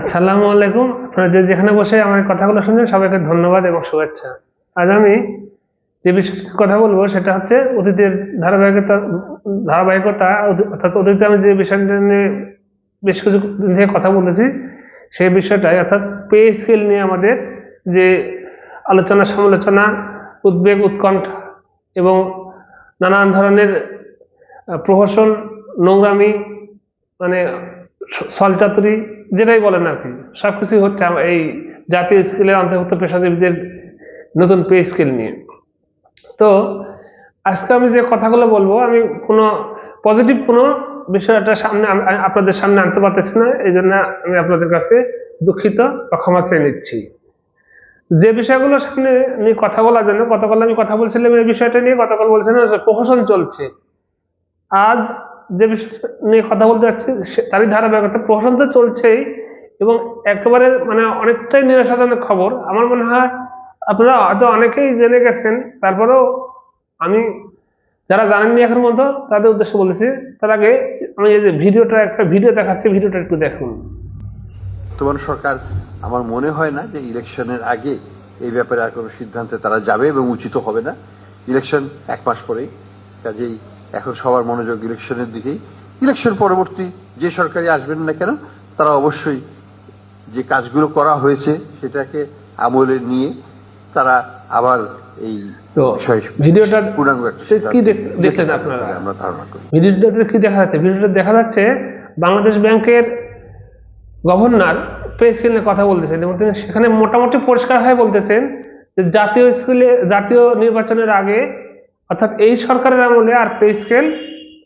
আসসালামু আলাইকুম। আপনারা যে যেখানে বসে আমার কথাগুলো শুনছেন, সবাইকে ধন্যবাদ এবং শুভেচ্ছা। আজ আমি যে বিষয়ে কথা বলব, সেটা হচ্ছে অতীতের ধারাবাহিকতা ধারাবাহিকতা অর্থাৎ অতীতে আমি যে বিষয়টা নিয়ে বেশ কিছু দিন থেকে কথা বলেছি সেই বিষয়টাই, অর্থাৎ পে স্কেল নিয়ে আমাদের যে আলোচনা, সমালোচনা, উদ্বেগ, উৎকণ্ঠা এবং নানান ধরনের প্রহসন, নোংরামি মানে সলচাতুরি যেটাই বলেন আর কি সব কিছুই হচ্ছে এই জাতীয় স্কেলের অন্তর্ভুক্ত পেশাজীবীদের নতুন পে স্কেল নিয়ে। তো আজকে আমি যে কথাগুলো বলব, আমি কোনো পজিটিভ কোনো বিষয়টা সামনে আপনাদের সামনে আনতে পারতেছি না, এই জন্য আমি আপনাদের কাছে দুঃখিত বা ক্ষমা চেয়ে নিচ্ছি। যে বিষয়গুলো সামনে আমি কথা বলার জন্য, গতকাল আমি কথা বলছিলাম এই বিষয়টা নিয়ে, গতকাল বলছিলাম প্রহসন চলছে। আজ যে বিষয় নিয়ে কথা বলতে যাচ্ছি তারই ধারাবাহিকতা তো চলছেই এবং একেবারে মানে অনেকটাই নিরাশাজনক খবর। আমার মনে হয় আপনারা হয়তো অনেকেই জেনে গেছেন, তারপরেও আমি যারা জানেননি এখন মতো তাদের উদ্দেশ্যে বলেছি, তার আগে আমি এই যে ভিডিওটা, একটা ভিডিও দেখাচ্ছি, ভিডিওটা একটু দেখুন। বর্তমান সরকার আমার মনে হয় না যে ইলেকশনের আগে এই ব্যাপারে আর কোনো সিদ্ধান্তে তারা যাবে এবং উচিত হবে না। ইলেকশন এক মাস পরেই, কাজেই এখন সবার মনোযোগ ইলেকশনের দিকেই। ইলেকশন পরবর্তী যে সরকারি আসবেন না কেন তারা অবশ্যই যে কাজগুলো করা হয়েছে সেটাকে আমলে নিয়ে তারা আবার এই ভিডিওটা কি দেখলেন আপনারা? আমরা ধারণা করি। কি দেখা যাচ্ছে? ভিডিওটা দেখা যাচ্ছে বাংলাদেশ ব্যাংকের গভর্নর স্কেলে কথা বলতেছেন এবং তিনি সেখানে মোটামুটি পরিষ্কার হয়ে বলতেছেন যে জাতীয় স্কেলে জাতীয় নির্বাচনের আগে অর্থাৎ এই সরকারের আমলে আর পে স্কেল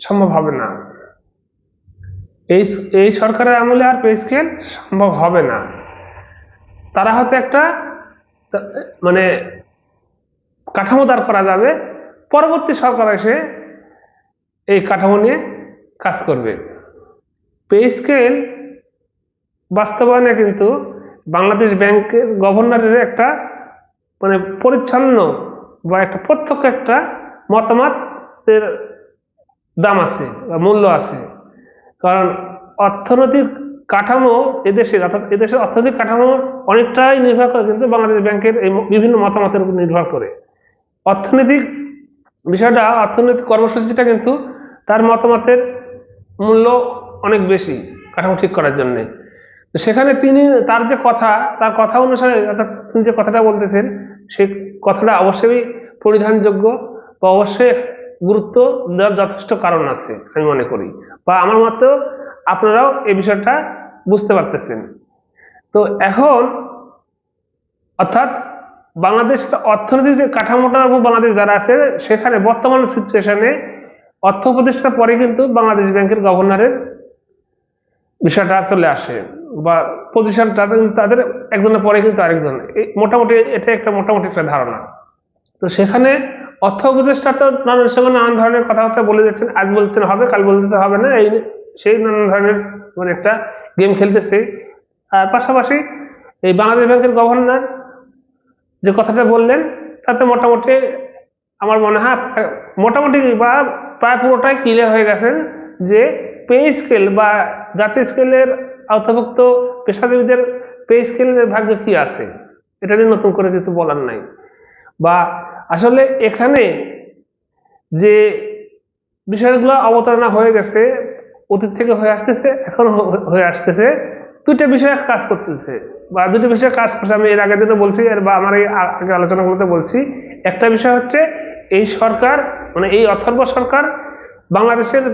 সম্ভব হবে না। এই এই সরকারের আমলে আর পে স্কেল সম্ভব হবে না। তারা হয়তো একটা মানে কাঠামো দাঁড় করা যাবে, পরবর্তী সরকার এসে এই কাঠামো নিয়ে কাজ করবে। পে স্কেল বাস্তবায়নে কিন্তু বাংলাদেশ ব্যাংকের গভর্নরের একটা মানে পরিচ্ছন্ন বা একটা প্রত্যক্ষ একটা মতামতের দাম আছে বা মূল্য আছে। কারণ অর্থনৈতিক কাঠামো এদেশের, অর্থাৎ এদেশের অর্থনৈতিক কাঠামো অনেকটাই নির্ভর করে কিন্তু বাংলাদেশ ব্যাংকের এই বিভিন্ন মতামতের উপর নির্ভর করে। অর্থনৈতিক বিষয়টা, অর্থনৈতিক কর্মসূচিটা কিন্তু তার মতামতের মূল্য অনেক বেশি কাঠামো ঠিক করার জন্যে। তো সেখানে তিনি তার যে কথা, তার কথা অনুসারে, অর্থাৎ তিনি যে কথাটা বলতেছেন সেই কথাটা অবশ্যই পরিধানযোগ্য বা অবশ্যই গুরুত্ব দেওয়ার যথেষ্ট কারণ আছে, আমি মনে করি। বা আমার মতো আপনারাও এই বিষয়টা বুঝতে পারতেছেন। তো এখন, অর্থাৎ বাংলাদেশের অর্থনৈতিক যে কাঠামোটার উপর বাংলাদেশ যারা আছে, সেখানে বর্তমান সিচুয়েশনে অর্থ উপদেষ্টার পরে কিন্তু বাংলাদেশ ব্যাংকের গভর্নরের বিষয়টা চলে আসে। বা পজিশনটা তাদের একজনের পরে কিন্তু আরেকজন। মোটামুটি এটা একটা মোটামুটি একটা ধারণা। তো সেখানে অর্থ উপদেষ্টা তো নানান সময় নানান ধরনের কথাবার্তা বলে যাচ্ছেন, আজ বলছেন হবে, কাল বলতে হবে না, এই সেই নানান ধরনের মানে একটা গেম খেলতেছে। আর পাশাপাশি এই বাংলাদেশ ব্যাংকের গভর্নর যে কথাটা বললেন, তাতে মোটামুটি আমার মনে হয়, মোটামুটি বা প্রায় পুরোটাই ক্লিয়ার হয়ে গেছেন যে পে স্কেল বা জাতীয় স্কেলের আওতাভুক্ত পেশাজীবীদের পে স্কেলের ভাগ্যে কি আছে? এটা নিয়ে নতুন করে কিছু বলার নাই। বা আসলে এখানে যে বিষয়গুলো অবতারণা হয়ে গেছে, অতীত থেকে হয়ে আসতেছে এখন হয়ে আসতেছে, দুইটা বিষয়ে কাজ করতেছে। বা দুটো বিষয়ে কাজ করছে, আমি এর আগের দিনে বলছি আর বা আমার এই আগে আলোচনাগুলোতে বলছি। একটা বিষয় হচ্ছে এই সরকার মানে এই অথর্ব সরকার বাংলাদেশের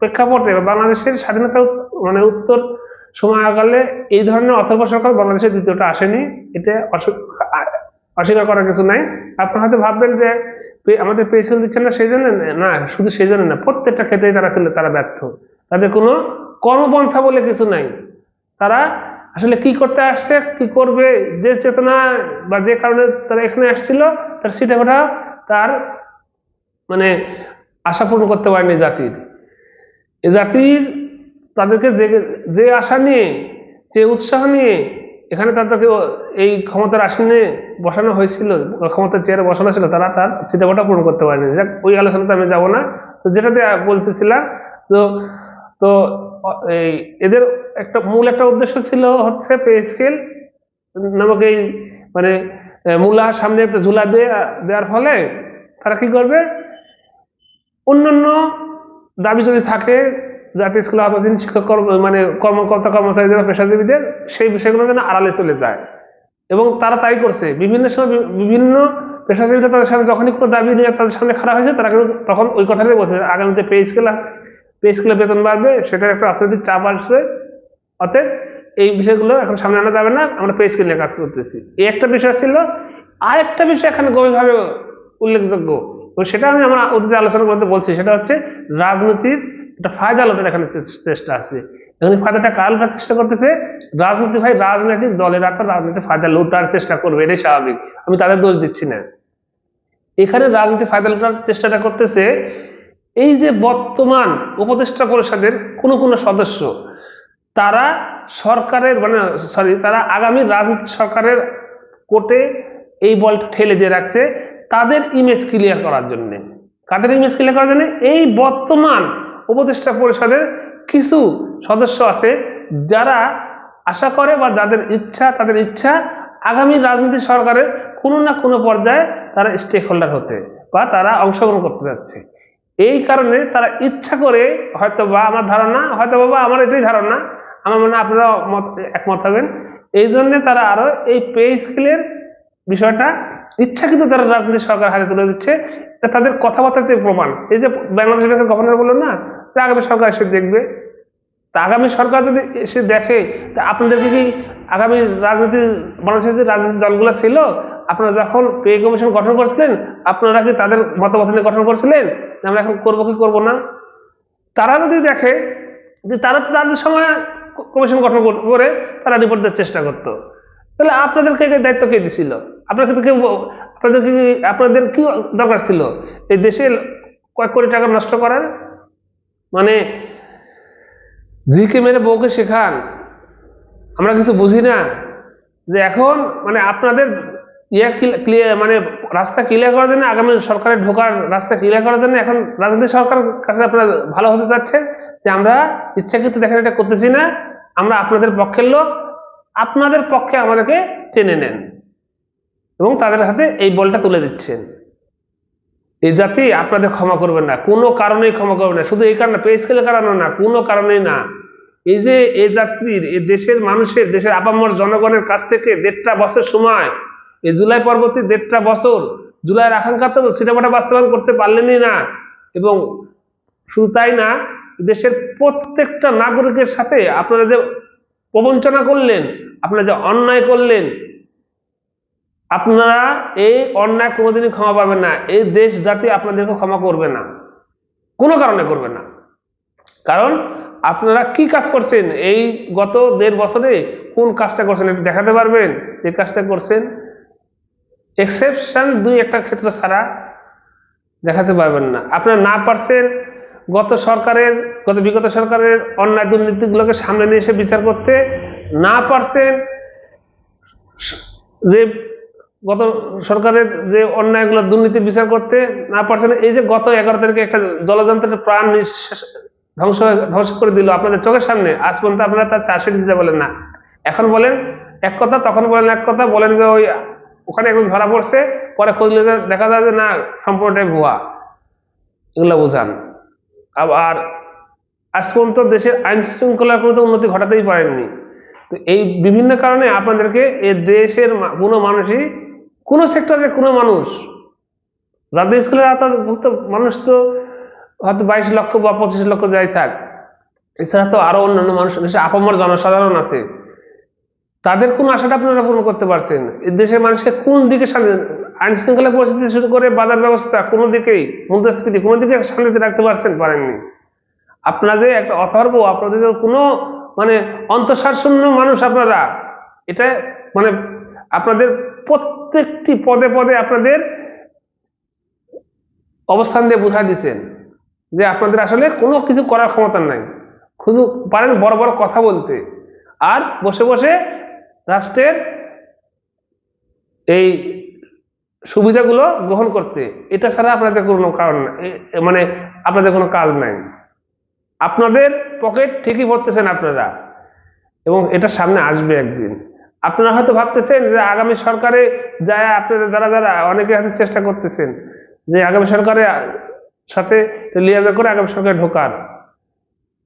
প্রেক্ষাপটে বা বাংলাদেশের স্বাধীনতা মানে উত্তর সময়কালে এই ধরনের অথর্ব সরকার বাংলাদেশের দ্বিতীয়টা আসেনি। এটা অস্বীকার করার কিছু নাই। আপনারা হয়তো ভাববেন যে আমাদের পেস্কেল দিচ্ছেন না, সেই জন্য না শুধু সেই জন্য না, প্রত্যেকটা ক্ষেত্রেই তারা ছিল তারা ব্যর্থ। তাদের কোনো কর্মপন্থা বলে কিছু নাই। তারা আসলে কি করতে আসছে, কি করবে, যে চেতনা বা যে কারণে তারা এখানে আসছিল, তার সেটা ওটা তার মানে আশা পূরণ করতে পারেনি জাতির। এ জাতির তাদেরকে যে যে আশা নিয়ে, যে উৎসাহ নিয়ে এখানে তাদেরকে এই ক্ষমতার আসনে বসানো হয়েছিল, ক্ষমতার চেয়ারে বসানো ছিল, তারা তার চিন্তাভাবনা পূরণ করতে পারেনি। যাক, ওই আলোচনাতে আমি যাব না। তো যেটাতে বলতেছিলাম, তো তো, এই এদের একটা মূল একটা উদ্দেশ্য ছিল হচ্ছে পে স্কেল নামক এই মানে মূলা সামনে একটা ঝুলা দিয়ে, দেওয়ার ফলে তারা কি করবে? অন্যান্য দাবি যদি থাকে যাতে স্কুলে আপাতদিন শিক্ষক মানে কর্মকর্তা, কর্মচারীদের, পেশাজীবীদের সেই বিষয়গুলো যেন আড়ালে চলে যায়। এবং তারা তাই করছে। বিভিন্ন সময় বিভিন্ন পেশাজীবীরা তাদের সামনে যখনই কোনো দাবি নিয়ে তাদের সামনে খারাপ হয়েছে, তারা কিন্তু তখন ওই কথাটাই বলছে আগামীতে পে স্কেল আছে। পে স্কেলে বেতন বাড়বে, সেটার একটা অর্থনৈতিক চাপ আসছে। অতএব এই বিষয়গুলো এখন সামনে আনা যাবে না। আমরা পে স্কেল নিয়ে কাজ করতেছি। এই একটা বিষয় ছিল। আর একটা বিষয় এখানে গভীরভাবে উল্লেখযোগ্য। এবং সেটা আমি আমার অতীতে আলোচনা করতে বলছি। সেটা হচ্ছে রাজনীতির একটা ফায়দা লোটের এখানে চেষ্টা আছে। এখানে ফায়দাটা কার লোটার চেষ্টা করতেছে? রাজনীতি ভাই রাজনৈতিক দলের তো রাজনীতি ফায়দা লোটার চেষ্টা করবে, এটাই স্বাভাবিক। আমি তাদের দোষ দিচ্ছি না। এখানে রাজনীতি ফায়দা লোটার চেষ্টাটা করতেছে, এই যে বর্তমান উপদেষ্টা পরিষদের কোনো কোনো সদস্য, তারা সরকারের মানে সরি তারা আগামী রাজনৈতিক সরকারের কোর্টে এই বলটা ঠেলে দিয়ে রাখছে, তাদের ইমেজ ক্লিয়ার করার জন্য। কাদের ইমেজ ক্লিয়ার করার জন্য? এই বর্তমান উপদেষ্টা পরিষদের কিছু সদস্য আছে যারা আশা করে বা যাদের ইচ্ছা, তাদের ইচ্ছা আগামী রাজনীতি সরকারের কোনো না কোনো পর্যায়ে তারা স্টেক হোল্ডার হতে বা তারা অংশগ্রহণ করতে যাচ্ছে। এই কারণে তারা ইচ্ছা করে হয়তো বা আমার ধারণা হয়তো বা আমার এটাই ধারণা, আমার মনে আপনারা মত, একমত হবেন। এই জন্যে তারা আরও এই পে স্কেলের বিষয়টা ইচ্ছাকৃত তারা রাজনীতি সরকার হাতে তুলে দিচ্ছে। তাদের কথাবার্তাতে প্রমাণ, এই যে বাংলাদেশ ব্যাংকের গভর্নর বলল না, যে আগামী সরকার এসে দেখবে। তা আগামী সরকার যদি এসে দেখে, তা আপনাদেরকে কি আগামী রাজনীতি বাংলাদেশের যে রাজনীতি দলগুলো ছিল, আপনারা যখন পে কমিশন গঠন করছিলেন, আপনারা কি তাদের মতামত নিয়ে গঠন করছিলেন? আমরা এখন করব কি করব না? তারা যদি দেখে, যে তারা তো তাদের সময় কমিশন গঠন করে তারা রিপোর্ট দেওয়ার চেষ্টা করতো। তাহলে আপনাদেরকে দায়িত্ব কে দিছিল? আপনাকে তো কেউ আপনাদের কি আপনাদের কি দরকার ছিল? এই দেশে কয়েক কোটি টাকা নষ্ট করার? মানে জিকে মেরে বউকে শেখান। আমরা কিছু বুঝি না যে এখন মানে আপনাদের ইয়া ক্লিয়ার মানে রাস্তা ক্লিয়ার করার জন্য আগামী সরকারের ঢোকার রাস্তা ক্লিয়ার করার জন্য এখন রাজনীতি সরকার কাছে আপনারা ভালো হতে চাচ্ছেন যে আমরা ইচ্ছাকৃত দেখেন এটা করতেছি না, আমরা আপনাদের পক্ষের লোক, আপনাদের পক্ষে আমাদেরকে টেনে নেন। এবং তাদের হাতে এই বলটা তুলে দিচ্ছেন। এই জাতি আপনাদের ক্ষমা করবেন না। কোনো কারণেই ক্ষমা করবেন না। শুধু এই কারণে পে স্কেলের কারণে না, কোনো কারণেই না। এই যে এই জাতির এই দেশের মানুষের, দেশের আপামর জনগণের কাছ থেকে দেড়টা বছর সময় এই জুলাই পরবর্তী দেড়টা বছর, জুলাইয়ের আকাঙ্ক্ষা তো সিনেমাটা বাস্তবায়ন করতে পারলেনই না। এবং শুধু তাই না, দেশের প্রত্যেকটা নাগরিকের সাথে আপনারা যে প্রবঞ্চনা করলেন, আপনারা যে অন্যায় করলেন আপনারা এই অন্যায় কোনোদিনই ক্ষমা পাবেন না। এই দেশ জাতি আপনাদেরকে ক্ষমা করবে না। কোনো কারণে করবে না। কারণ আপনারা কি কাজ করছেন? এই গত দেড় বছরে কোন কাজটা করছেন একটু দেখাতে পারবেন? যে কাজটা করছেন এক্সেপশন দুই একটা ক্ষেত্র ছাড়া দেখাতে পারবেন না। আপনারা না পারছেন গত সরকারের, গত বিগত সরকারের অন্যায় দুর্নীতিগুলোকে সামনে নিয়ে এসে বিচার করতে। না পারছেন যে গত সরকারের যে অন্যায়গুলো দুর্নীতির বিচার করতে না পারছেন এই যে গত এগারো তারিখে একটা জলযন্ত্রের প্রাণ ধ্বংস ধ্বংস করে দিল আপনাদের চোখের সামনে, আজ পর্যন্ত আপনারা তার চার্জশিট দিতে বলেন না। এখন বলেন, এক কথা, তখন বলেন এক কথা, বলেন যে ওই, ওখানে একদম ধরা পড়ছে, পরে খুঁজলে দেখা যায় যে না, সম্পূর্ণটাই ভুয়া। এগুলো বোঝান। আবার আজ পর্যন্ত দেশের আইন শৃঙ্খলার কোনো উন্নতি ঘটাতেই পারেননি। তো এই বিভিন্ন কারণে আপনাদেরকে এ দেশের কোনো মানুষই কোনো সেক্টরের কোনো মানুষ, যাদের স্কুলের আওতা মানুষ তো হয়তো বাইশ লক্ষ বা পঁচিশ লক্ষ যাই থাক। এছাড়া তো আরও অন্যান্য মানুষ, দেশে আপামর জনসাধারণ আছে। তাদের কোন আশাটা আপনারা পূরণ করতে পারছেন? দেশের মানুষকে কোন দিকে আইন শৃঙ্খলা পরিস্থিতি শুরু করে বাজার ব্যবস্থা কোনো দিকেই মুদ্রাস্ফীতি কোনো দিকে শান্তিতে রাখতে পারছেন, পারেননি। আপনাদের একটা অথর্ব, আপনাদের কোনো মানে অন্তঃসার শূন্য মানুষ আপনারা, এটা মানে আপনাদের প্রত্যেকটি পদে পদে আপনাদের অবস্থান দিয়ে বুঝাই দিচ্ছেন যে আপনাদের আসলে কোনো কিছু করার ক্ষমতা নাই। শুধু পারেন বড় বড় কথা বলতে। আর বসে বসে রাষ্ট্রের এই সুবিধাগুলো গ্রহণ করতে। এটা ছাড়া আপনাদের কোনো কারণ মানে আপনাদের কোনো কাজ নাই। আপনাদের পকেট ঠিকই ভরতেছেন আপনারা। এবং এটা সামনে আসবে একদিন। আপনারা হয়তো ভাবতেছেন যে আগামী সরকারে যায়, আপনারা যারা যারা, অনেকে হয়তো চেষ্টা করতেছেন যে আগামী সরকারে সাথে লিয়াবে করে আগামী সরকারে ঢোকার।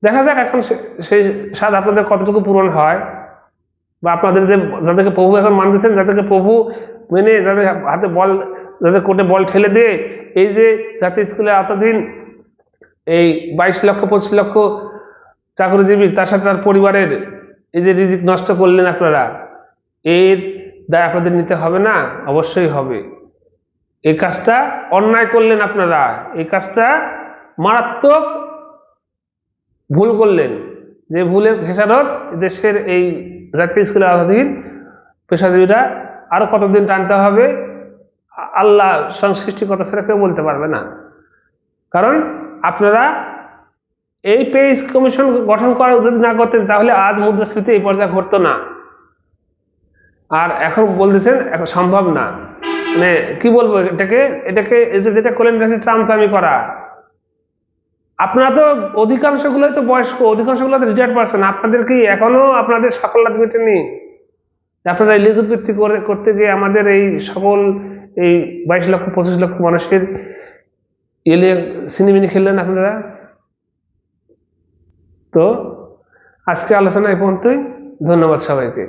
দেখা যাক এখন সেই স্বাদ আপনাদের কতটুকু পূরণ হয় বা আপনাদের যে, যাদেরকে প্রভু এখন মানতেছেন, যাদেরকে প্রভু মেনে, যাদের হাতে বল, যাদের কোর্টে বল ঠেলে দিয়ে, এই যে জাতীয় স্কুলে এতদিন এই বাইশ লক্ষ, পঁচিশ লক্ষ চাকরিজীবী, তার সাথে তার পরিবারের এই যে রিজিক নষ্ট করলেন আপনারা এর দায় আপনাদের নিতে হবে না? অবশ্যই হবে। এই কাজটা অন্যায় করলেন আপনারা। এই কাজটা মারাত্মক ভুল করলেন। যে ভুলের খেসারত দেশের এই জাতীয় স্কুলের আওতাধীন পেশাজীবীরা আরও কতদিন টানতে হবে, আল্লাহ সংশ্লিষ্টিকতা ছাড়া কেউ বলতে পারবে না। কারণ আপনারা এই পেজ কমিশন গঠন করা যদি না করতেন, তাহলে আজ মুদ্রাস্ফীতি এই পর্যায়ে ঘটতো না। আর এখন বলতেছেন, এখন সম্ভব না। মানে কি বলব এটাকে? এটাকে, এটা যেটা করলেন এটা চামচামি করা। আপনারা তো অধিকাংশগুলোই তো বয়স্ক, অধিকাংশগুলো তো রিটায়ার্ড পারছেন আপনাদের কি এখনও আপনাদের সফলতা মেটেনি আপনারা এলিজিবিলিটি ভিত্তি করে করতে গিয়ে আমাদের এই সকল এই বাইশ লক্ষ, পঁচিশ লক্ষ মানুষের এলে সিনেমিনি খেললেন আপনারা? তো আজকে আলোচনা এই পর্যন্তই। ধন্যবাদ সবাইকে।